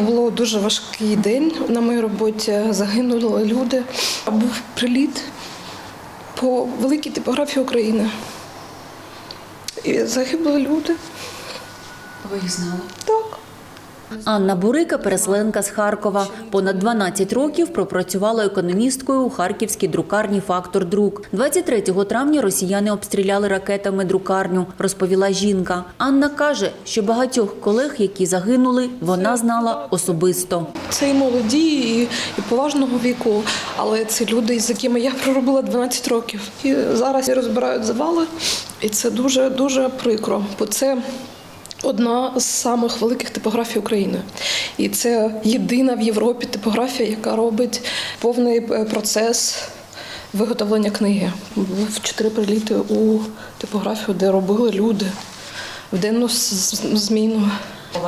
Було дуже важкий день на моїй роботі. Загинули люди. Був приліт по великій типографії України. І загибли люди. Ви їх знали? Так. Анна Бурика, переселенка з Харкова. Понад 12 років пропрацювала економісткою у харківській друкарні «Фактор Друк». 23 травня росіяни обстріляли ракетами друкарню, розповіла жінка. Анна каже, що багатьох колег, які загинули, вона знала особисто. Це і молоді, і, і поважного віку, але це люди, з якими я проробила 12 років. І зараз розбирають завали, і це дуже дуже прикро, бо це. Одна з самих великих типографій України, і це єдина в Європі типографія, яка робить повний е, процес виготовлення книги. В чотири приліти у типографію, де робили люди в денну зміну.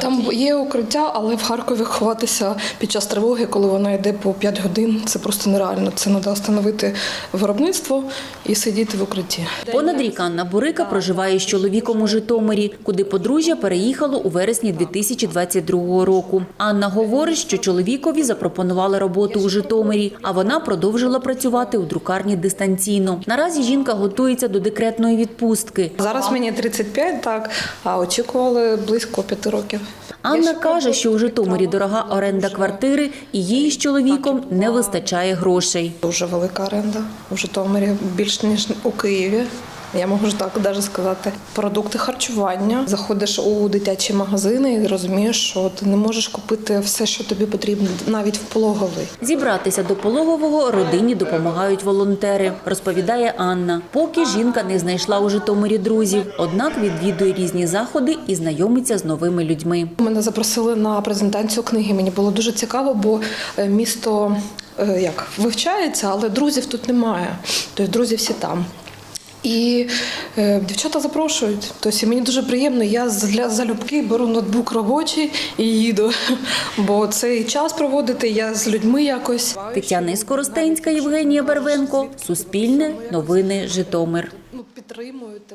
Там є укриття, але в Харкові ховатися під час тривоги, коли вона йде по 5 годин, це просто нереально. Це треба встановити виробництво і сидіти в укритті. Понад рік Анна Бурика проживає з чоловіком у Житомирі, куди подружжя переїхало у вересні 2022 року. Анна говорить, що чоловікові запропонували роботу у Житомирі, а вона продовжила працювати у друкарні дистанційно. Наразі жінка готується до декретної відпустки. Зараз мені 35, так, а очікували близько 5 років. Анна каже, що у Житомирі дорога оренда квартири, і їй з чоловіком не вистачає грошей. Дуже велика оренда у Житомирі, більш ніж у Києві. Я можу так навіть сказати. Продукти харчування. Заходиш у дитячі магазини і розумієш, що ти не можеш купити все, що тобі потрібно, навіть в пологовий. Зібратися до пологового родині допомагають волонтери, розповідає Анна. Поки жінка не знайшла у Житомирі друзів, однак відвідує різні заходи і знайомиться з новими людьми. Мене запросили на презентацію книги. Мені було дуже цікаво, бо е, місто е, як вивчається, але друзів тут немає. Тобто друзі всі там. І е, дівчата запрошують. Тобто мені дуже приємно. Я для залюбки беру ноутбук робочий і їду. Бо цей час проводити я з людьми якось. Тетяна Іскоростенська, Євгенія Барвенко, Суспільне, Новини, Житомир. Ну, підтримують.